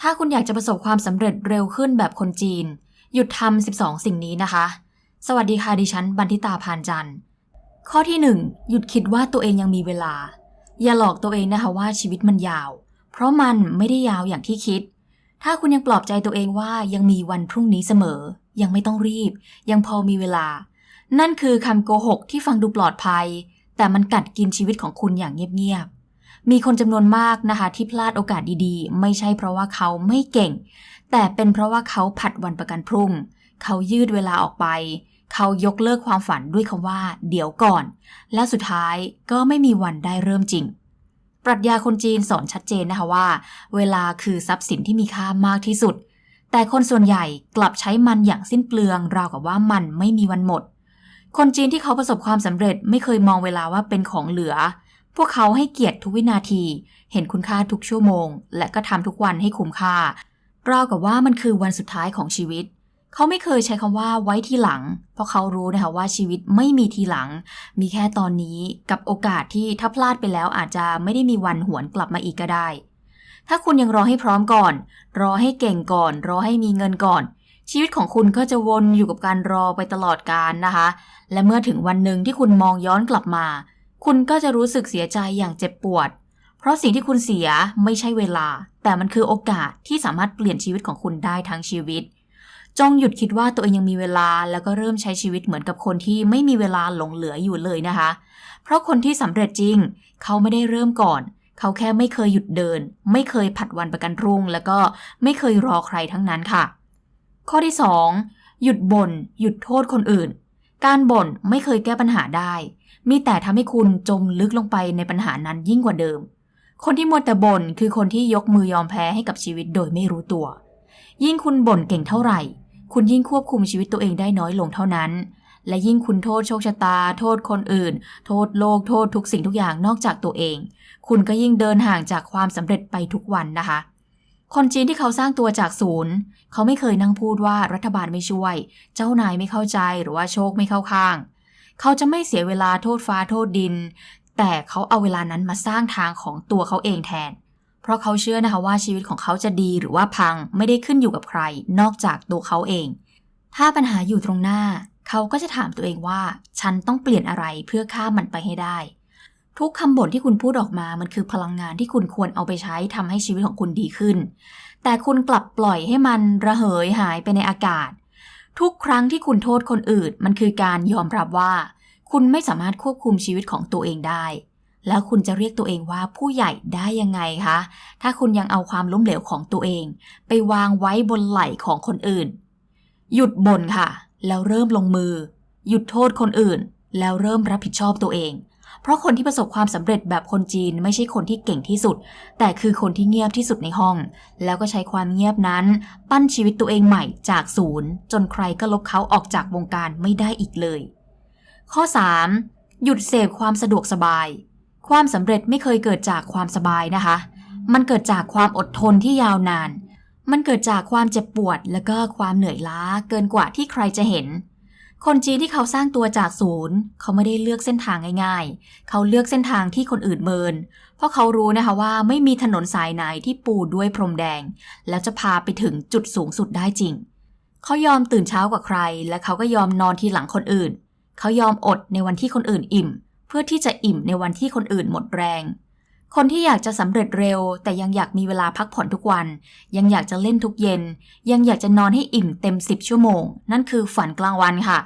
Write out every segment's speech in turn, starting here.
ถ้าคุณอยากจะประสบความสำเร็จเร็วขึ้นแบบคนจีน หยุดทำ 12 สิ่งนี้นะคะ สวัสดีค่ะดิฉันบันทิตาพานจันทร์ ข้อที่ 1 หยุดคิดว่าตัวเองยังมีเวลา อย่าหลอกตัวเองนะคะว่าชีวิตมันยาว เพราะมันไม่ได้ยาวอย่างที่คิด ถ้าคุณยังปลอบใจตัวเองว่ายังมีวันพรุ่งนี้เสมอ ยังไม่ต้องรีบ ยังพอมีเวลา นั่นคือคำโกหกที่ฟังดูปลอดภัย แต่มันกัดกินชีวิตของคุณอย่างเงียบๆ มีคนจำนวนมากนะคะ ที่พลาดโอกาสดีๆ ไม่ใช่เพราะว่าเขาไม่เก่ง แต่เป็นเพราะว่าเขาผัดวันประกันพรุ่ง เขายืดเวลาออกไป เขายกเลิกความฝันด้วยคำว่า เดี๋ยวก่อน และสุดท้ายก็ไม่มีวันได้เริ่มจริง ปรัชญาคนจีนสอนชัดเจนนะคะว่า เวลาคือทรัพย์สินที่มีค่ามากที่สุด แต่คนส่วนใหญ่กลับใช้มันอย่างสิ้นเปลือง ราวกับว่ามันไม่มีวันหมดคนจีนที่เขาประสบความสำเร็จไม่เคยมองเวลาว่าเป็นของเหลือ พวกเขาให้เกียรติทุกวินาที เห็นคุณค่าทุกชั่วโมง และก็ทำทุกวันให้คุ้มค่าราวกับว่ามันคือวันสุดท้ายของชีวิต เขาไม่เคยใช้คำว่าไว้ทีหลัง เพราะเขารู้นะคะว่าชีวิตไม่มีทีหลัง มีแค่ตอนนี้กับโอกาสที่ถ้าพลาดไปแล้วอาจจะไม่ได้มีวันหวนกลับมาอีกก็ได้ ถ้าคุณยังรอให้พร้อมก่อน รอให้เก่งก่อน รอให้มีเงินก่อน ชีวิตของคุณก็จะวนอยู่กับการรอไปตลอดกาลนะคะ และเมื่อถึงวันหนึ่งที่คุณมองย้อนกลับมา คุณก็จะรู้สึกเสียใจอย่างเจ็บปวด เพราะสิ่งที่คุณเสียไม่ใช่เวลา แต่มันคือโอกาสที่สามารถเปลี่ยนชีวิตของคุณได้ทั้งชีวิต จงหยุดคิดว่าตัวเองยังมีเวลา แล้วก็เริ่มใช้ชีวิตเหมือนกับคนที่ไม่มีเวลาหลงเหลืออยู่เลยนะคะ เพราะคนที่สำเร็จจริง เขาไม่ได้เริ่มก่อน เขาแค่ไม่เคยหยุดเดิน ไม่เคยผัดวันประกันพรุ่ง แล้วก็ไม่เคยรอใครทั้งนั้นค่ะ ข้อที่ 2 หยุดบน่นหยุดโทษคนอื่น การบ่นไม่เคยแก้ปัญหาได้ มีแต่ทำให้คุณจมลึกลงไปในปัญหานั้นยิ่งกว่าเดิม คนที่มัวแต่บ่นคือคนที่ยกมือยอมแพ้ให้กับชีวิตโดยไม่รู้ตัว ยิ่งคุณบ่นเก่งเท่าไหร่ คุณยิ่งควบคุมชีวิตตัวเองได้น้อยลงเท่านั้น และยิ่งคุณโทษโชคชะตา โทษคนอื่น โทษโลก โทษทุกสิ่งทุกอย่างนอกจากตัวเอง คุณก็ยิ่งเดินห่างจากความสำเร็จไปทุกวันนะคะคนจีนที่เขาสร้างตัวจากศูนย์ เขาไม่เคยนั่งพูดว่ารัฐบาลไม่ช่วย เจ้านายไม่เข้าใจหรือว่าโชคไม่เข้าข้าง เขาจะไม่เสียเวลาโทษฟ้าโทษดิน แต่เขาเอาเวลานั้นมาสร้างทางของตัวเขาเองแทน เพราะเขาเชื่อนะคะว่าชีวิตของเขาจะดีหรือว่าพังไม่ได้ขึ้นอยู่กับใคร นอกจากตัวเขาเอง ถ้าปัญหาอยู่ตรงหน้า เขาก็จะถามตัวเองว่า ฉันต้องเปลี่ยนอะไรเพื่อข้ามมันไปให้ได้ ทุกคำบ่นที่คุณพูดออกมามันคือพลังงานที่คุณควรเอาไปใช้ทำให้ชีวิตของคุณดีขึ้น แต่คุณกลับปล่อยให้มันระเหยหายไปในอากาศ ทุกครั้งที่คุณโทษคนอื่น มันคือการยอมรับว่า คุณไม่สามารถควบคุมชีวิตของตัวเองได้ แล้วคุณจะเรียกตัวเองว่าผู้ใหญ่ได้ยังไงคะ ถ้าคุณยังเอาความล้มเหลวของตัวเอง ไปวางไว้บนไหล่ของคนอื่น หยุดบ่นค่ะ แล้วเริ่มลงมือ หยุดโทษคนอื่น แล้วเริ่มรับผิดชอบตัวเอง เพราะคนที่ประสบความสำเร็จแบบคนจีนไม่ใช่คนที่เก่งที่สุด แต่คือคนที่เงียบที่สุดในห้อง แล้วก็ใช้ความเงียบนั้น ปั้นชีวิตตัวเองใหม่จากศูนย์ จนใครก็ลบเขาออกจากวงการไม่ได้อีกเลย ข้อ 3. หยุดเสพความสะดวกสบาย ความสำเร็จไม่เคยเกิดจากความสบายนะคะ มันเกิดจากความอดทนที่ยาวนาน มันเกิดจากความเจ็บปวด และก็ความเหนื่อยล้าเกินกว่าที่ใครจะเห็น คนจีนที่เขาสร้างตัวจากศูนย์ เขาไม่ได้เลือกเส้นทางง่ายๆ เขาเลือกเส้นทางที่คนอื่นเมิน เพราะเขารู้นะคะว่าไม่มีถนนสายไหนที่ปูด้วยพรมแดง แล้วจะพาไปถึงจุดสูงสุดได้จริง เขายอมตื่นเช้ากว่าใคร และเขาก็ยอมนอนทีหลังคนอื่น เขายอมอดในวันที่คนอื่นอิ่ม เพื่อที่จะอิ่มในวันที่คนอื่นหมดแรง คนที่อยากจะสำเร็จเร็ว แต่ยังอยากมีเวลาพักผ่อนทุกวัน ยังอยากจะเล่นทุกเย็น ยังอยากจะนอนให้อิ่มเต็ม 10 ชั่วโมง นั่นคือฝันกลางวันค่ะ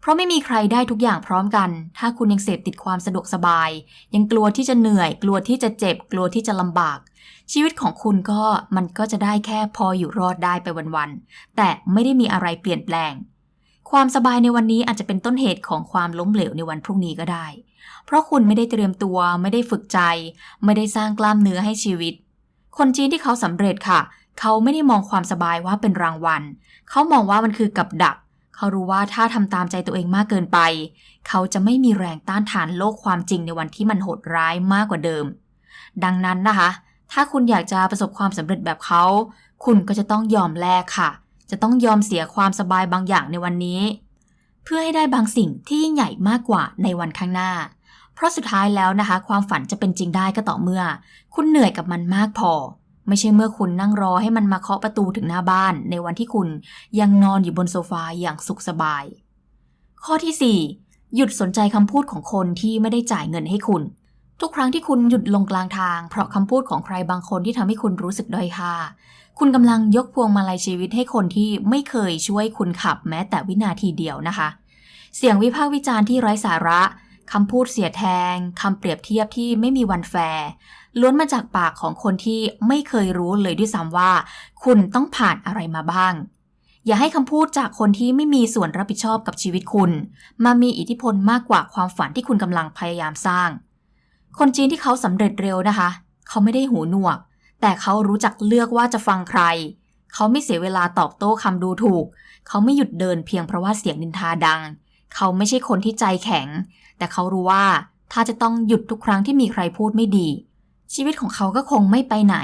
เพราะไม่มีใครได้ทุกอย่างพร้อมกัน ถ้าคุณยังเสพติดความสะดวกสบาย ยังกลัวที่จะเหนื่อย กลัวที่จะเจ็บ กลัวที่จะลำบาก ชีวิตของคุณก็มันก็จะได้แค่พออยู่รอดได้ไปวันๆแต่ไม่ได้มีอะไรเปลี่ยนแปลง ความสบายในวันนี้อาจจะเป็นต้นเหตุของความล้มเหลวในวันพรุ่งนี้ก็ได้ เพราะคุณไม่ได้เตรียมตัว ไม่ได้ฝึกใจ ไม่ได้สร้างกล้ามเนื้อให้ชีวิต คนจีนที่เขาสำเร็จค่ะ เขาไม่ได้มองความสบายว่าเป็นรางวัล เขามองว่ามันคือกับดัก เขารู้ว่าถ้าทำตามใจตัวเองมากเกินไป เขาจะไม่มีแรงต้านทานโลกความจริงในวันที่มันโหดร้ายมากกว่าเดิม ดังนั้นนะคะ ถ้าคุณอยากจะประสบความสำเร็จแบบเขา คุณก็จะต้องยอมแลกค่ะ จะต้องยอมเสียความสบายบางอย่างในวันนี้ เพื่อให้ได้บางสิ่งที่ยิ่งใหญ่มากกว่าในวันข้างหน้า เพราะสุดท้ายแล้วนะคะ ความฝันจะเป็นจริงได้ก็ต่อเมื่อ คุณเหนื่อยกับมันมากพอ ไม่ใช่เมื่อคุณนั่งรอให้มันมาเคาะประตูถึงหน้าบ้าน ในวันที่คุณยังนอนอยู่บนโซฟาอย่างสุขสบาย ข้อที่ 4 หยุดสนใจคำพูดของคนที่ไม่ได้จ่ายเงินให้คุณ ทุกครั้งที่คุณหยุดลงกลางทาง เพราะคำพูดของใครบางคนที่ทำให้คุณรู้สึกด้อยค่า คุณกำลังยกพวงมาลัยชีวิตให้คนที่ไม่เคยช่วยคุณขับแม้แต่วินาทีเดียวนะคะ เสียงวิพากษ์วิจารณ์ที่ไร้สาระคำพูดเสียแทงคำเปรียบเทียบที่ไม่มีวันแฟร์ล้วนมาจากปากของคนที่ไม่เคยรู้เลยด้วยซ้ำว่า คุณต้องผ่านอะไรมาบ้าง อย่าให้คำพูดจากคนที่ไม่มีส่วนรับผิดชอบกับชีวิตคุณ มามีอิทธิพลมากกว่าความฝันที่คุณกำลังพยายามสร้าง คนจีนที่เขาสำเร็จเร็วนะคะ เขาไม่ได้หูหนวก แต่เขารู้จักเลือกว่าจะฟังใคร เขาไม่เสียเวลาตอบโต้คำดูถูก เขาไม่หยุดเดินเพียงเพราะว่าเสียงนินทาดัง เขาไม่ใช่คนที่ใจแข็ง แต่เขารู้ว่าถ้าจะต้องหยุดทุกครั้งที่มีใครพูดไม่ดี ชีวิตของเขาก็คงไม่ไปไหน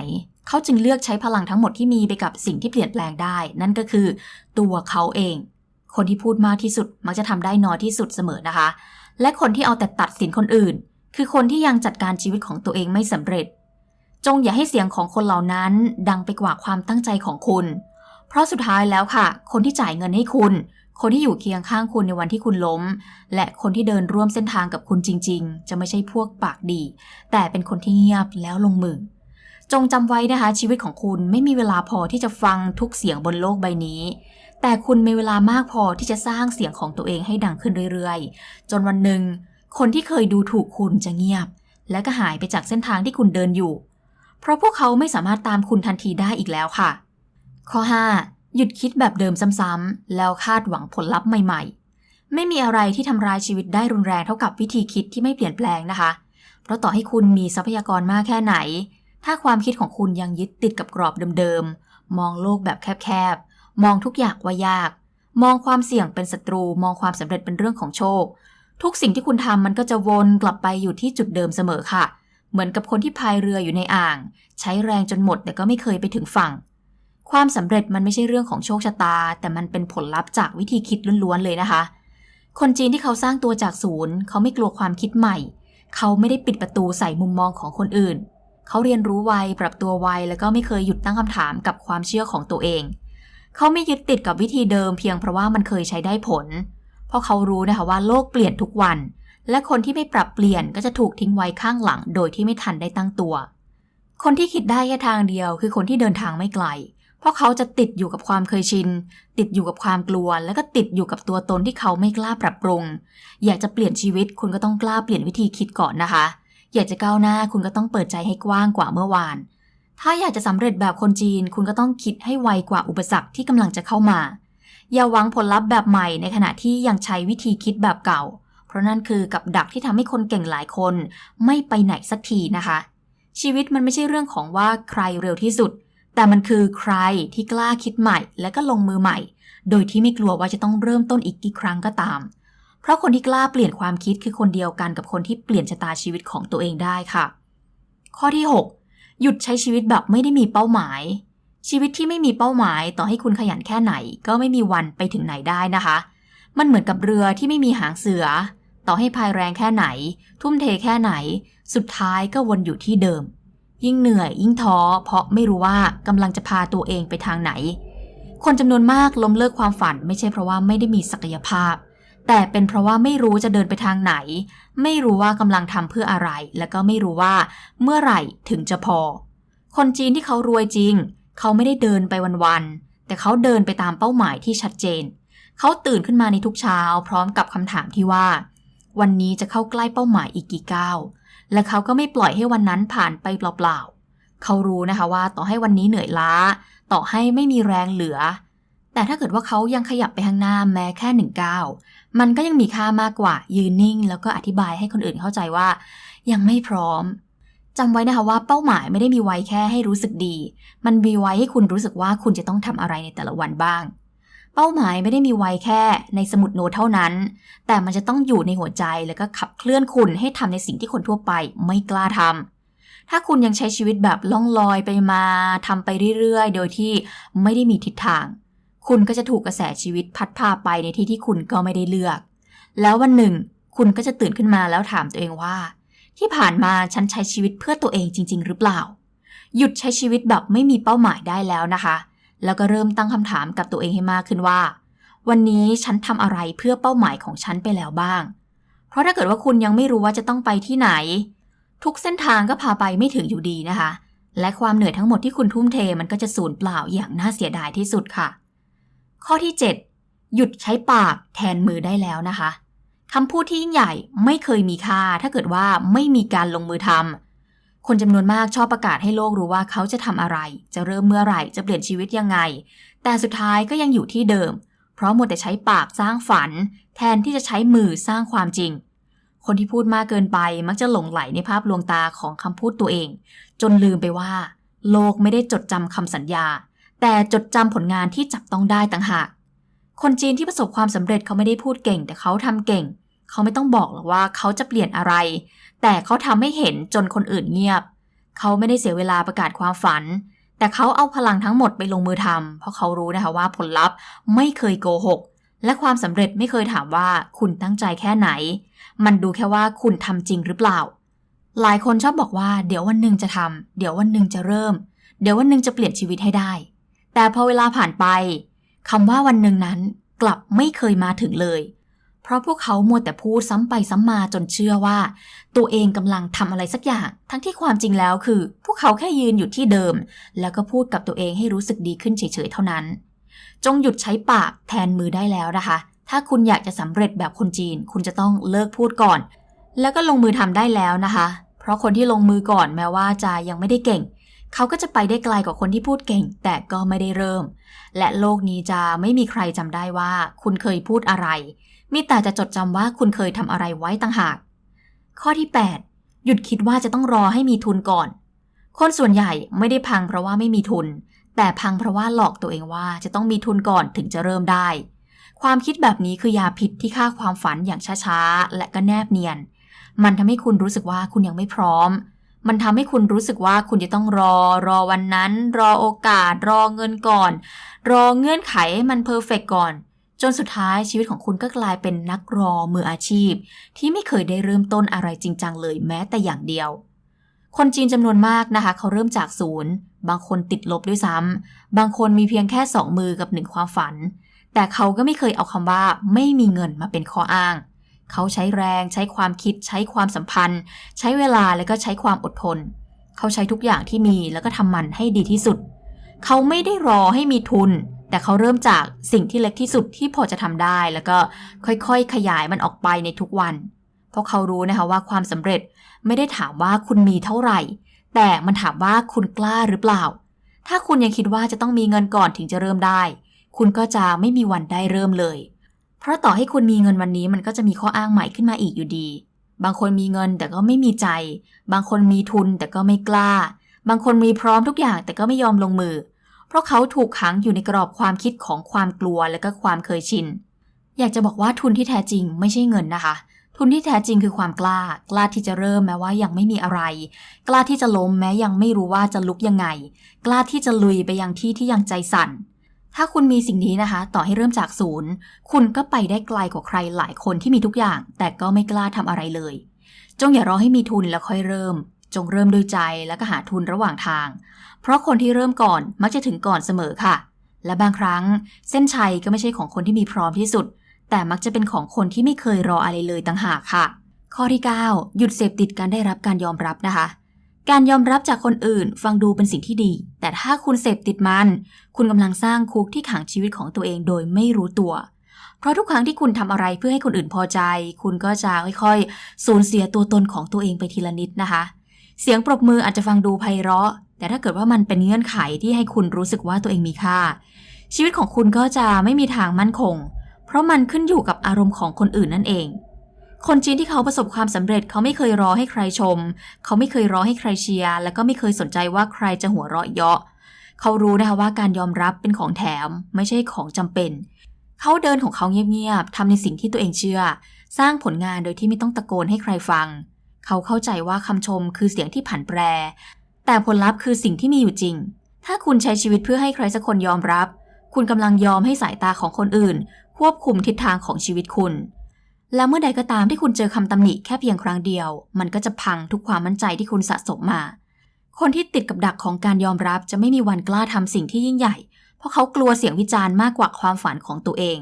เขาจึงเลือกใช้พลังทั้งหมดที่มีไปกับสิ่งที่เปลี่ยนแปลงได้ นั่นก็คือ ตัวเขาเอง คนที่พูดมากที่สุดมักจะทำได้น้อยที่สุดเสมอนะคะ และคนที่เอาแต่ตัดสินคนอื่น คือคนที่ยังจัดการชีวิตของตัวเองไม่สำเร็จ จงอย่าให้เสียงของคนเหล่านั้นดังไปกว่าความตั้งใจของคุณ เพราะสุดท้ายแล้วค่ะ คนที่จ่ายเงินให้คุณ คนที่อยู่เคียงข้างคุณในวันที่คุณล้ม และคนที่เดินร่วมเส้นทางกับคุณจริง ๆ จะไม่ใช่พวกปากดี แต่เป็นคนที่เงียบแล้วลงมือ จงจำไว้นะคะ ชีวิตของคุณไม่มีเวลาพอที่จะฟังทุกเสียงบนโลกใบนี้แต่คุณมีเวลามากพอที่จะสร้างเสียงของตัวเองให้ดังขึ้นเรื่อยๆ จนวันหนึ่ง คนที่เคยดูถูกคุณจะเงียบ และก็หายไปจากเส้นทางที่คุณเดินอยู่ เพราะพวกเขาไม่สามารถตามคุณทันทีได้อีกแล้วค่ะ ข้อ 5 หยุดคิดแบบเดิมซ้ำๆแล้วคาดหวังผลลัพธ์ใหม่ๆ ไม่มีอะไรที่ทำร้ายชีวิตได้รุนแรงเท่ากับวิธีคิดที่ไม่เปลี่ยนแปลงนะคะ เพราะต่อให้คุณมีทรัพยากรมากแค่ไหน ถ้าความคิดของคุณยังยึดติดกับกรอบเดิมๆ มองโลกแบบแคบๆ มองทุกอย่างว่ายาก มองความเสี่ยงเป็นศัตรู มองความสำเร็จเป็นเรื่องของโชค ทุกสิ่งที่คุณทำมันก็จะวนกลับไปอยู่ที่จุดเดิมเสมอค่ะเเหมือนกับคนที่พายเรืออยู่ในอ่าง ใช้แรงจนหมดแต่ก็ไม่เคยไปถึงฝั่ง ความสำเร็จมันไม่ใช่เรื่องของโชคชะตา แต่มันเป็นผลลัพธ์จากวิธีคิดล้วนๆเลยนะคะ คนจีนที่เขาสร้างตัวจากศูนย์ เขาไม่กลัวความคิดใหม่ เขาไม่ได้ปิดประตูใส่มุมมองของคนอื่น เขาเรียนรู้ไวปรับตัวไวแล้วก็ไม่เคยหยุดตั้งคำถามกับความเชื่อของตัวเอง เขาไม่ยึดติดกับวิธีเดิมเพียงเพราะว่ามันเคยใช้ได้ผล เพราะเขารู้นะคะว่าโลกเปลี่ยนทุกวัน และคนที่ไม่ปรับเปลี่ยนก็จะถูกทิ้งไว้ข้างหลัง โดยที่ไม่ทันได้ตั้งตัว คนที่คิดได้แค่ทางเดียว คือคนที่เดินทางไม่ไกล เพราะเขาจะติดอยู่กับความเคยชิน ติดอยู่กับความกลัว แล้วก็ติดอยู่กับตัวตนที่เขาไม่กล้าปรับปรุง อยากจะเปลี่ยนชีวิตคุณก็ต้องกล้าเปลี่ยนวิธีคิดก่อนนะคะ อยากจะก้าวหน้าคุณก็ต้องเปิดใจให้กว้างกว่าเมื่อวาน ถ้าอยากจะสำเร็จแบบคนจีน คุณก็ต้องคิดให้ไวกว่าอุปสรรคที่กำลังจะเข้ามา อย่าหวังผลลัพธ์แบบใหม่ในขณะที่ยังใช้วิธีคิดแบบเก่า เพราะนั่นคือกับดักที่ทำให้คนเก่งหลายคน ไม่ไปไหนสักทีนะคะ ชีวิตมันไม่ใช่เรื่องของว่าใครเร็วที่สุด แต่มันคือใครที่กล้าคิดใหม่ และก็ลงมือใหม่ โดยที่ไม่กลัวว่าจะต้องเริ่มต้นอีกกี่ครั้งก็ตาม เพราะคนที่กล้าเปลี่ยนความคิดคือคนเดียวกันกับคนที่เปลี่ยนชะตาชีวิตของตัวเองได้ค่ะ ข้อที่ 6 หยุดใช้ชีวิตแบบไม่ได้มีเป้าหมาย ชีวิตที่ไม่มีเป้าหมายต่อให้คุณขยันแค่ไหน ก็ไม่มีวันไปถึงไหนได้นะคะมันเหมือนกับเรือที่ไม่มีหางเสือ ต่อให้พายแรงแค่ไหน ทุ่มเทแค่ไหน สุดท้ายก็วนอยู่ที่เดิม ยิ่งเหนื่อยยิ่งท้อ เพราะไม่รู้ว่ากำลังจะพาตัวเองไปทางไหน คนจำนวนมากล้มเลิกความฝันไม่ใช่เพราะว่าไม่ได้มีศักยภาพ แต่เป็นเพราะว่าไม่รู้จะเดินไปทางไหน ไม่รู้ว่ากำลังทำเพื่ออะไร และก็ไม่รู้ว่าเมื่อไหร่ถึงจะพอ คนจีนที่เขารวยจริง เขาไม่ได้เดินไปวันๆแต่เขาเดินไปตามเป้าหมายที่ชัดเจนเขาตื่นขึ้นมาในทุกเช้า พร้อมกับคำถามที่ว่า วันนี้จะเข้าใกล้เป้าหมายอีกกี่ก้าวและเขาก็ไม่ปล่อยให้วันนั้นผ่านไปเปล่าๆ เขารู้นะคะว่าต่อให้วันนี้เหนื่อยล้า ต่อให้ไม่มีแรงเหลือ แต่ถ้าเกิดว่าเขายังขยับไปข้างหน้าแม้แค่หนึ่งก้าวมันก็ยังมีค่ามากกว่ายืนนิ่ง แล้วก็อธิบายให้คนอื่นเข้าใจว่า ยังไม่พร้อมจำไว้นะคะว่าเป้าหมายไม่ได้มีไว้แค่ให้รู้สึกดี มันมีไว้ให้คุณรู้สึกว่าคุณจะต้องทำอะไรในแต่ละวันบ้าง เป้าหมายไม่ได้มีไว้แค่ในสมุดโน้ตเท่านั้น แต่มันจะต้องอยู่ในหัวใจแล้วก็ขับเคลื่อนคุณให้ทำในสิ่งที่คนทั่วไปไม่กล้าทำถ้าคุณยังใช้ชีวิตแบบล่องลอยไปมาทำไปเรื่อยๆ โดยที่ไม่ได้มีทิศทาง คุณก็จะถูกกระแสชีวิตพัดพาไปในที่ที่คุณก็ไม่ได้เลือก แล้ววันหนึ่ง คุณก็จะตื่นขึ้นมาแล้วถามตัวเองว่า ที่ผ่านมาฉันใช้ชีวิตเพื่อตัวเองจริง ๆ หรือเปล่า หยุดใช้ชีวิตแบบไม่มีเป้าหมายได้แล้วนะคะ แล้วก็เริ่มตั้งคำถามกับตัวเองให้มากขึ้นว่า วันนี้ฉันทำอะไรเพื่อเป้าหมายของฉันไปแล้วบ้าง เพราะถ้าเกิดว่าคุณยังไม่รู้ว่าจะต้องไปที่ไหน ทุกเส้นทางก็พาไปไม่ถึงอยู่ดีนะคะ และความเหนื่อยทั้งหมดที่คุณทุ่มเทมันก็จะสูญเปล่าอย่างน่าเสียดายที่สุดค่ะ ข้อที่ 7 หยุดใช้ปากแทนมือได้แล้วนะคะคำพูดที่ยิ่งใหญ่ไม่เคยมีค่า ถ้าเกิดว่าไม่มีการลงมือทำ คนจำนวนมากชอบประกาศให้โลกรู้ว่าเขาจะทำอะไร จะเริ่มเมื่อไหร่ จะเปลี่ยนชีวิตยังไง แต่สุดท้ายก็ยังอยู่ที่เดิม เพราะหมดแต่ใช้ปากสร้างฝัน แทนที่จะใช้มือสร้างความจริง คนที่พูดมากเกินไปมักจะหลงไหลในภาพลวงตาของคำพูดตัวเอง จนลืมไปว่า โลกไม่ได้จดจำคำสัญญา แต่จดจำผลงานที่จับต้องได้ต่างหาก คนจีนที่ประสบความสำเร็จเขาไม่ได้พูดเก่ง แต่เขาทำเก่ง เขาไม่ต้องบอกหรอกว่าเขาจะเปลี่ยนอะไร แต่เขาทำให้เห็นจนคนอื่นเงียบ เขาไม่ได้เสียเวลาประกาศความฝัน แต่เขาเอาพลังทั้งหมดไปลงมือทำเพราะเขารู้นะคะว่าผลลัพธ์ไม่เคยโกหก และความสำเร็จไม่เคยถามว่าคุณตั้งใจแค่ไหน มันดูแค่ว่าคุณทำจริงหรือเปล่า หลายคนชอบบอกว่าเดี๋ยววันหนึ่งจะทำเดี๋ยววันหนึ่งจะเริ่ม เดี๋ยววันหนึ่งจะเปลี่ยนชีวิตให้ได้ แต่พอเวลาผ่านไปคำว่าวันหนึ่งนั้นกลับไม่เคยมาถึงเลย เพราะพวกเขามัวแต่พูดซ้ำไปซ้ำมาจนเชื่อว่า ตัวเองกำลังทำอะไรสักอย่าง ทั้งที่ความจริงแล้วคือ พวกเขาแค่ยืนอยู่ที่เดิม แล้วก็พูดกับตัวเองให้รู้สึกดีขึ้นเฉยๆเท่านั้น จงหยุดใช้ปากแทนมือได้แล้วนะคะ ถ้าคุณอยากจะสำเร็จแบบคนจีน คุณจะต้องเลิกพูดก่อน แล้วก็ลงมือทำได้แล้วนะคะ เพราะคนที่ลงมือก่อนแม้ว่าจะยังไม่ได้เก่งเขาก็จะไปได้ไกลกว่าคนที่พูดเก่ง แต่ก็ไม่ได้เริ่ม และโลกนี้จะไม่มีใครจำได้ว่า คุณเคยพูดอะไร มีแต่จะจดจำว่าคุณเคยทำอะไรไว้ต่างหาก ข้อที่ 8 หยุดคิดว่าจะต้องรอให้มีทุนก่อน คนส่วนใหญ่ไม่ได้พังเพราะว่าไม่มีทุน แต่พังเพราะว่าหลอกตัวเองว่าจะต้องมีทุนก่อนถึงจะเริ่มได้ ความคิดแบบนี้คือยาพิษที่ฆ่าความฝันอย่างช้าๆ และก็แนบเนียน มันทำให้คุณรู้สึกว่าคุณยังไม่พร้อม มันทำให้คุณรู้สึกว่าคุณจะต้องรอ รอวันนั้น รอโอกาส รอเงินก่อน รอเงื่อนไขให้มันเพอร์เฟกก่อน จนสุดท้ายชีวิตของคุณก็กลายเป็นนักรอมืออาชีพ ที่ไม่เคยได้เริ่มต้นอะไรจริงจังเลยแม้แต่อย่างเดียว คนจีนจำนวนมากนะคะ เขาเริ่มจากศูนย์ บางคนติดลบด้วยซ้ำบางคนมีเพียงแค่สองมือกับหนึ่งความฝัน แต่เขาก็ไม่เคยเอาคำว่าไม่มีเงินมาเป็นข้ออ้าง เขาใช้แรงใช้ความคิด ใช้ความสัมพันธ์ ใช้เวลาแล้วก็ใช้ความอดทน เขาใช้ทุกอย่างที่มีแล้วก็ทำมันให้ดีที่สุด เขาไม่ได้รอให้มีทุน แต่เขาเริ่มจากสิ่งที่เล็กที่สุดที่พอจะทำได้ แล้วก็ค่อยๆ ขยายมันออกไปในทุกวัน เพราะเขารู้นะคะว่าความสำเร็จไม่ได้ถามว่าคุณมีเท่าไหร่ แต่มันถามว่าคุณกล้าหรือเปล่า ถ้าคุณยังคิดว่าจะต้องมีเงินก่อนถึงจะเริ่มได้ คุณก็จะไม่มีวันได้เริ่มเลย เพราะต่อให้คุณมีเงินวันนี้มันก็จะมีข้ออ้างใหม่ขึ้นมาอีกอยู่ดี บางคนมีเงินแต่ก็ไม่มีใจ บางคนมีทุนแต่ก็ไม่กล้า บางคนมีพร้อมทุกอย่างแต่ก็ไม่ยอมลงมือ เพราะเขาถูกขังอยู่ในกรอบความคิดของความกลัวและก็ความเคยชิน อยากจะบอกว่าทุนที่แท้จริงไม่ใช่เงินนะคะ ทุนที่แท้จริงคือความกล้า กล้าที่จะเริ่มแม้ว่ายังไม่มีอะไร กล้าที่จะล้มแม้ยังไม่รู้ว่าจะลุกยังไง กล้าที่จะลุยไปยังที่ที่ยังใจสั่น ถ้าคุณมีสิ่งนี้นะคะ ต่อให้เริ่มจากศูนย์ คุณก็ไปได้ไกลกว่าใครหลายคนที่มีทุกอย่าง แต่ก็ไม่กล้าทำอะไรเลย จงอย่ารอให้มีทุนแล้วค่อยเริ่ม จงเริ่มด้วยใจแล้วก็หาทุนระหว่างทาง เพราะคนที่เริ่มก่อนมักจะถึงก่อนเสมอค่ะ และบางครั้งเส้นชัยก็ไม่ใช่ของคนที่มีพร้อมที่สุด แต่มักจะเป็นของคนที่ไม่เคยรออะไรเลยต่างหากค่ะ ข้อที่ 9 หยุดเสพติดการได้รับการยอมรับนะคะ การยอมรับจากคนอื่นฟังดูเป็นสิ่งที่ดี แต่ถ้าคุณเสพติดมัน คุณกำลังสร้างคุกที่ขังชีวิตของตัวเองโดยไม่รู้ตัวเพราะทุกครั้งที่คุณทำอะไรเพื่อให้คนอื่นพอใจ คุณก็จะค่อยๆ สูญเสียตัวตนของตัวเองไปทีละนิดนะคะ เสียงปรบมืออาจจะฟังดูไพเราะ แต่ถ้าเกิดว่ามันเป็นเงื่อนไขที่ให้คุณรู้สึกว่าตัวเองมีค่า ชีวิตของคุณก็จะไม่มีทางมั่นคง เพราะมันขึ้นอยู่กับอารมณ์ของคนอื่นนั่นเอง คนจีนที่เขาประสบความสำเร็จเขาไม่เคยรอให้ใครชม เขาไม่เคยรอให้ใครเชียร์และก็ไม่เคยสนใจว่าใครจะหัวเราะเยาะ เขารู้นะคะว่าการยอมรับเป็นของแถม ไม่ใช่ของจำเป็น เขาเดินของเขาเงียบๆทำในสิ่งที่ตัวเองเชื่อ สร้างผลงานโดยที่ไม่ต้องตะโกนให้ใครฟัง เขาเข้าใจว่าคำชมคือเสียงที่ผันแปร แต่ผลลัพธ์คือสิ่งที่มีอยู่จริง ถ้าคุณใช้ชีวิตเพื่อให้ใครสักคนยอมรับ คุณกำลังยอมให้สายตาของคนอื่น ควบคุมทิศทางของชีวิตคุณ และเมื่อใดก็ตามที่คุณเจอคำตำหนิแค่เพียงครั้งเดียว มันก็จะพังทุกความมั่นใจที่คุณสะสมมา คนที่ติดกับดักของการยอมรับจะไม่มีวันกล้าทำสิ่งที่ยิ่งใหญ่ เพราะเขากลัวเสียงวิจารณ์มากกว่าความฝันของตัวเอง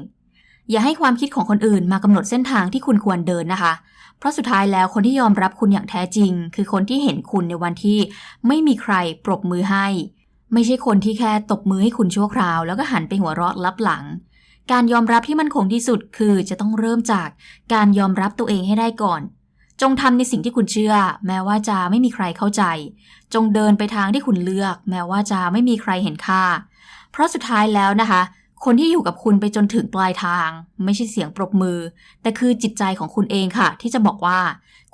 อย่าให้ความคิดของคนอื่นมากำหนดเส้นทางที่คุณควรเดินนะคะ เพราะสุดท้ายแล้วคนที่ยอมรับคุณอย่างแท้จริง คือคนที่เห็นคุณในวันที่ไม่มีใครปรบมือให้ ไม่ใช่คนที่แค่ตบมือให้คุณชั่วคราว แล้วก็หันไปหัวเราะลับหลัง การยอมรับที่มั่นคงที่สุดคือจะต้องเริ่มจากการยอมรับตัวเองให้ได้ก่อน จงทำในสิ่งที่คุณเชื่อ แม้ว่าจะไม่มีใครเข้าใจ จงเดินไปทางที่คุณเลือก แม้ว่าจะไม่มีใครเห็นค่า เพราะสุดท้ายแล้วนะคะ คนที่อยู่กับคุณไปจนถึงปลายทาง ไม่ใช่เสียงปรบมือ แต่คือจิตใจของคุณเองค่ะ ที่จะบอกว่า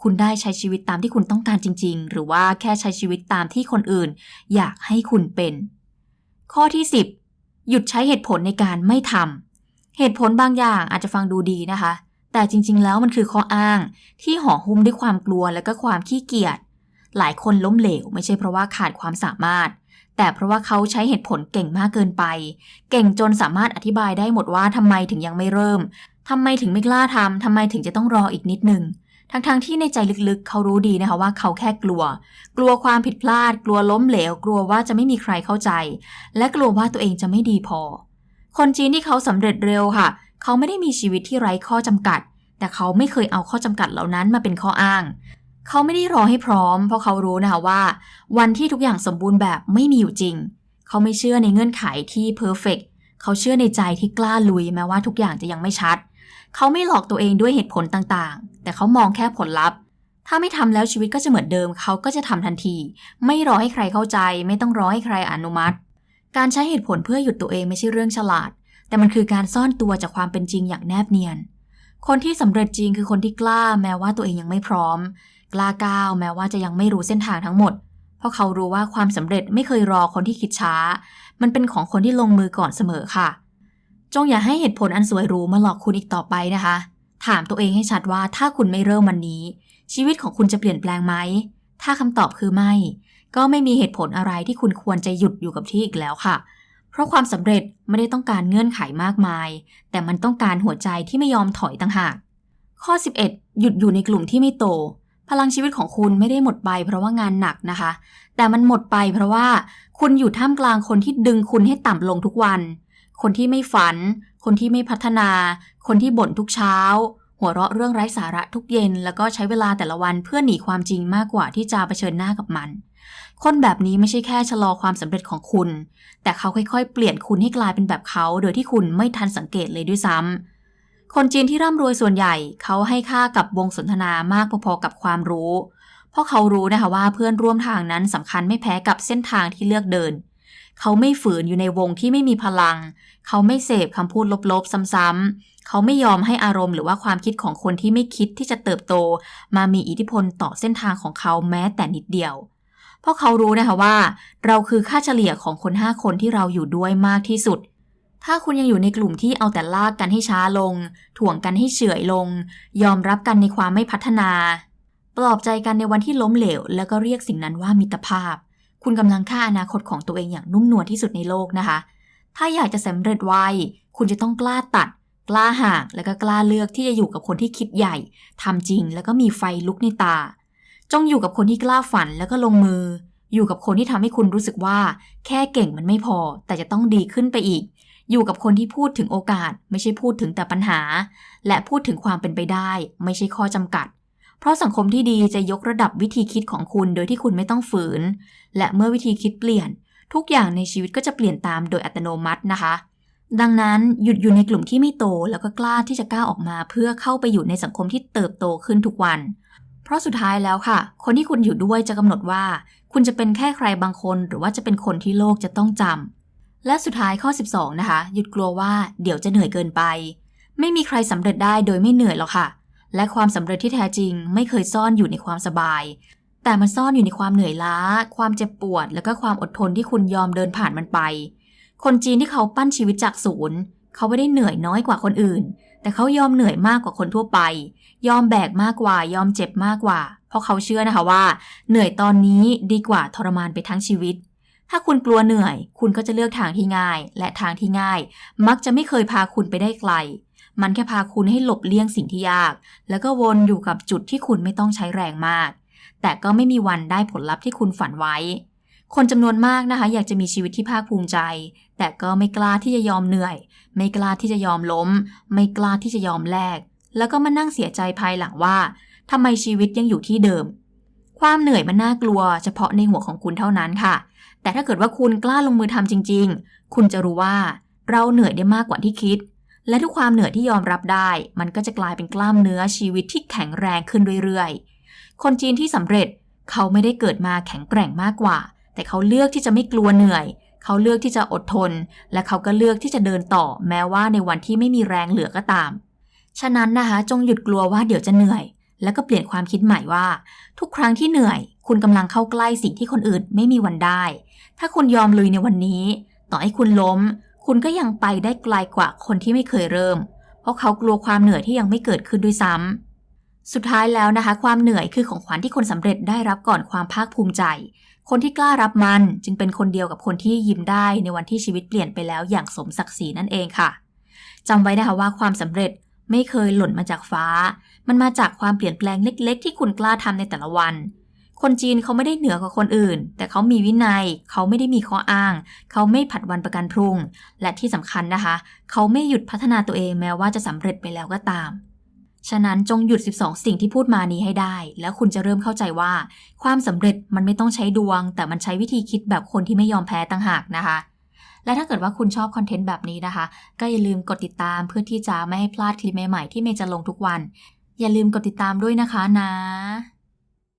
คุณได้ใช้ชีวิตตามที่คุณต้องการจริง ๆ หรือว่าแค่ใช้ชีวิตตามที่คนอื่น อยากให้คุณเป็น ข้อที่ 10 หยุดใช้เหตุผลในการไม่ทำเหตุผลบางอย่างอาจจะฟังดูดีนะคะ แต่จริง ๆ แล้วมันคือข้ออ้าง ที่ห่อหุ้มด้วยความกลัวและก็ความขี้เกียจหลายคนล้มเหลว ไม่ใช่เพราะว่าขาดความสามารถ แต่เพราะว่าเขาใช้เหตุผลเก่งมากเกินไป เก่งจนสามารถอธิบายได้หมดว่าทำไมถึงยังไม่เริ่มทำไมถึงไม่กล้าทำทำไมถึงจะต้องรออีกนิดหนึ่งทั้งๆทที่ในใจลึกๆ เขารู้ดีนะคะว่าเขาแค่กลัว กลัวความผิดพลาด กลัวล้มเหลว กลัวว่าจะไม่มีใครเข้าใจ และกลัวว่าตัวเองจะไม่ดีพอ คนจีนที่เขาสำเร็จเร็วค่ะ เขาไม่ได้มีชีวิตที่ไร้ข้อจำกัด แต่เขาไม่เคยเอาข้อจำกัดเหล่านั้นมาเป็นข้ออ้าง เขาไม่ได้รอให้พร้อม เพราะเขารู้นะคะว่า วันที่ทุกอย่างสมบูรณ์แบบไม่มีอยู่จริง เขาไม่เชื่อในเงื่อนไขที่เพอร์เฟกเขาเชื่อในใจที่กล้าลุยแม้ว่าทุกอย่างจะยังไม่ชัด เขาไม่หลอกตัวเองด้วยเหตุผลต่างๆ แต่เขามองแค่ผลลัพธ์ ถ้าไม่ทำแล้วชีวิตก็จะเหมือนเดิม เขาก็จะทำทันที ไม่รอให้ใครเข้าใจ ไม่ต้องรอให้ใครอนุมัติ การใช้เหตุผลเพื่อหยุดตัวเองไม่ใช่เรื่องฉลาด แต่มันคือการซ่อนตัวจากความเป็นจริงอย่างแนบเนียน คนที่สำเร็จจริงคือคนที่กล้าแม้ว่าตัวเองยังไม่พร้อม กล้าก้าวแม้ว่าจะยังไม่รู้เส้นทางทั้งหมด เพราะเขารู้ว่าความสำเร็จไม่เคยรอคนที่คิดช้า มันเป็นของคนที่ลงมือก่อนเสมอค่ะ จงอย่าให้เหตุผลอันสวยหรูมาหลอกคุณอีกต่อไปนะคะ ถามตัวเองให้ชัดว่าถ้าคุณไม่เริ่มวันนี้ ชีวิตของคุณจะเปลี่ยนแปลงไหม ถ้าคำตอบคือไม่ ก็ไม่มีเหตุผลอะไรที่คุณควรจะหยุดอยู่กับที่อีกแล้วค่ะ เพราะความสำเร็จไม่ได้ต้องการเงื่อนไขมากมาย แต่มันต้องการหัวใจที่ไม่ยอมถอยต่างหากข้อ 11 หยุดอยู่ในกลุ่มที่ไม่โต ลังชีวิตของคุณไม่ได้หมดไป เพราะว่างานหนักนะคะ แต่มันหมดไป เพราะว่าคุณอยู่ท่ามกลางคนที่ดึงคุณให้ต่ำลงทุกวัน คนที่ไม่ฝัน คนที่ไม่พัฒนา คนที่บ่นทุกเช้า หัวเราะเรื่องไร้สาระทุกเย็น แล้วก็ใช้เวลาแต่ละวันเพื่อหนีความจริงมากกว่าที่จะเผชิญหน้ากับมัน คนแบบนี้ไม่ใช่แค่ชะลอความสำเร็จของคุณ แต่เขาค่อยๆ เปลี่ยนคุณให้กลายเป็นแบบเขา โดยที่คุณไม่ทันสังเกตเลยด้วยซ้ำ คนจีนที่ร่ำรวยส่วนใหญ่เขาให้ค่ากับวงสนทนามากพอๆกับความรู้ เพราะเขารู้นะคะว่าเพื่อนร่วมทางนั้นสำคัญไม่แพ้กับเส้นทางที่เลือกเดิน เขาไม่ฝืนอยู่ในวงที่ไม่มีพลัง เขาไม่เสพคำพูดลบๆซ้ำๆ เขาไม่ยอมให้อารมณ์หรือว่าความคิดของคนที่ไม่คิดที่จะเติบโต มามีอิทธิพลต่อเส้นทางของเขาแม้แต่นิดเดียว เพราะเขารู้นะคะว่า เราคือค่าเฉลี่ยของคน5คนที่เราอยู่ด้วยมากที่สุด ถ้าคุณยังอยู่ในกลุ่มที่เอาแต่ลากกันให้ช้าลง ถ่วงกันให้เฉื่อยลง ยอมรับกันในความไม่พัฒนา ปลอบใจกันในวันที่ล้มเหลว แล้วก็เรียกสิ่งนั้นว่ามิตรภาพ คุณกำลังฆ่าอนาคตของตัวเองอย่างนุ่มนวลที่สุดในโลกนะคะ ถ้าอยากจะสำเร็จไวคุณจะต้องกล้าตัด กล้าห่าง และก็กล้าเลือกที่จะอยู่กับคนที่คิดใหญ่ทำจริง แล้วก็มีไฟลุกในตา จงอยู่กับคนที่กล้าฝันแล้วก็ลงมือ อยู่กับคนที่ทำให้คุณรู้สึกว่า แค่เก่งมันไม่พอ แต่จะต้องดีขึ้นไปอีก อยู่กับคนที่พูดถึงโอกาส ไม่ใช่พูดถึงแต่ปัญหา และพูดถึงความเป็นไปได้ ไม่ใช่ข้อจำกัด เพราะสังคมที่ดีจะยกระดับวิธีคิดของคุณโดยที่คุณไม่ต้องฝืน และเมื่อวิธีคิดเปลี่ยน ทุกอย่างในชีวิตก็จะเปลี่ยนตามโดยอัตโนมัตินะคะ ดังนั้นหยุดอยู่ในกลุ่มที่ไม่โตแล้วก็กล้าที่จะก้าวออกมา เพื่อเข้าไปอยู่ในสังคมที่เติบโตขึ้นทุกวัน เพราะสุดท้ายแล้วค่ะ คนที่คุณอยู่ด้วยจะกำหนดว่า คุณจะเป็นแค่ใครบางคน หรือว่าจะเป็นคนที่โลกจะต้องจำ และสุดท้ายข้อ 12 นะคะ หยุดกลัวว่าเดี๋ยวจะเหนื่อยเกินไป ไม่มีใครสำเร็จได้โดยไม่เหนื่อยหรอกค่ะ และความสำเร็จที่แท้จริง ไม่เคยซ่อนอยู่ในความสบาย แต่มันซ่อนอยู่ในความเหนื่อยล้า ความเจ็บปวด แล้วก็ความอดทนที่คุณยอมเดินผ่านมันไป คนจีนที่เขาปั้นชีวิตจากศูนย์ เขาไม่ได้เหนื่อยน้อยกว่าคนอื่น แต่เขายอมเหนื่อยมากกว่าคนทั่วไป ยอมแบกมากกว่า ยอมเจ็บมากกว่า เพราะเขาเชื่อนะคะว่า เหนื่อยตอนนี้ดีกว่าทรมานไปทั้งชีวิต ถ้าคุณกลัวเหนื่อย คุณก็จะเลือกทางที่ง่าย และทางที่ง่าย มักจะไม่เคยพาคุณไปได้ไกล มันแค่พาคุณให้หลบเลี่ยงสิ่งที่ยาก แล้วก็วนอยู่กับจุดที่คุณไม่ต้องใช้แรงมาก แต่ก็ไม่มีวันได้ผลลัพธ์ที่คุณฝันไว้ คนจำนวนมากนะคะ อยากจะมีชีวิตที่ภาคภูมิใจ แต่ก็ไม่กล้าที่จะยอมเหนื่อย ไม่กล้าที่จะยอมล้ม ไม่กล้าที่จะยอมแลกแล้วก็มานั่งเสียใจภายหลังว่าทำไมชีวิตยังอยู่ที่เดิม ความเหนื่อยมันน่ากลัว เฉพาะในหัวของคุณเท่านั้นค่ะ แต่ถ้าเกิดว่าคุณกล้าลงมือทำจริง ๆ คุณจะรู้ว่าเราเหนื่อยได้มากกว่าที่คิด และทุกความเหนื่อยที่ยอมรับได้ มันก็จะกลายเป็นกล้ามเนื้อชีวิตที่แข็งแรงขึ้นเรื่อยๆ คนจีนที่สำเร็จเขาไม่ได้เกิดมาแข็งแกร่งมากกว่า แต่เขาเลือกที่จะไม่กลัวเหนื่อย เขาเลือกที่จะอดทน และเขาก็เลือกที่จะเดินต่อ แม้ว่าในวันที่ไม่มีแรงเหลือก็ตาม ฉะนั้นนะคะ จงหยุดกลัวว่าเดี๋ยวจะเหนื่อย แล้วก็เปลี่ยนความคิดใหม่ว่า ทุกครั้งที่เหนื่อย คุณกำลังเข้าใกล้สิ่งที่คนอื่นไม่มีวันได้ ถ้าคุณยอมลุยในวันนี้ ต่อให้คุณล้ม คุณก็ยังไปได้ไกลกว่าคนที่ไม่เคยเริ่ม เพราะเขากลัวความเหนื่อยที่ยังไม่เกิดขึ้นด้วยซ้ำสุดท้ายแล้วนะคะ ความเหนื่อยคือของขวัญที่คนสำเร็จได้รับก่อนความภาคภูมิใจ คนที่กล้ารับมันจึงเป็นคนเดียวกับคนที่ยิ้มได้ในวันที่ชีวิตเปลี่ยนไปแล้วอย่างสมศักดิ์ศรีนั่นเองค่ะจำไว้นะคะว่าความสำเร็จไม่เคยหล่นมาจากฟ้า มันมาจากความเปลี่ยนแปลงเล็ก ๆ ที่คุณกล้าทำในแต่ละวัน คนจีนเขาไม่ได้เหนือกว่าคนอื่น แต่เขามีวินัย เขาไม่ได้มีข้ออ้าง เขาไม่ผัดวันประกันพรุ่ง และที่สำคัญนะคะ เขาไม่หยุดพัฒนาตัวเองแม้ว่าจะสำเร็จไปแล้วก็ตาม ฉะนั้นจงหยุด 12 สิ่งที่พูดมานี้ให้ได้ แล้วคุณจะเริ่มเข้าใจว่า ความสำเร็จมันไม่ต้องใช้ดวง แต่มันใช้วิธีคิดแบบคนที่ไม่ยอมแพ้ต่างหากนะคะและถ้าเกิดว่าคุณชอบคอนเทนต์แบบนี้นะคะ ก็อย่าลืมกดติดตามเพื่อที่จะไม่ให้พลาดคลิปใหม่ๆที่เมย์จะลงทุกวัน อย่าลืมกดติดตามด้วยนะคะนะ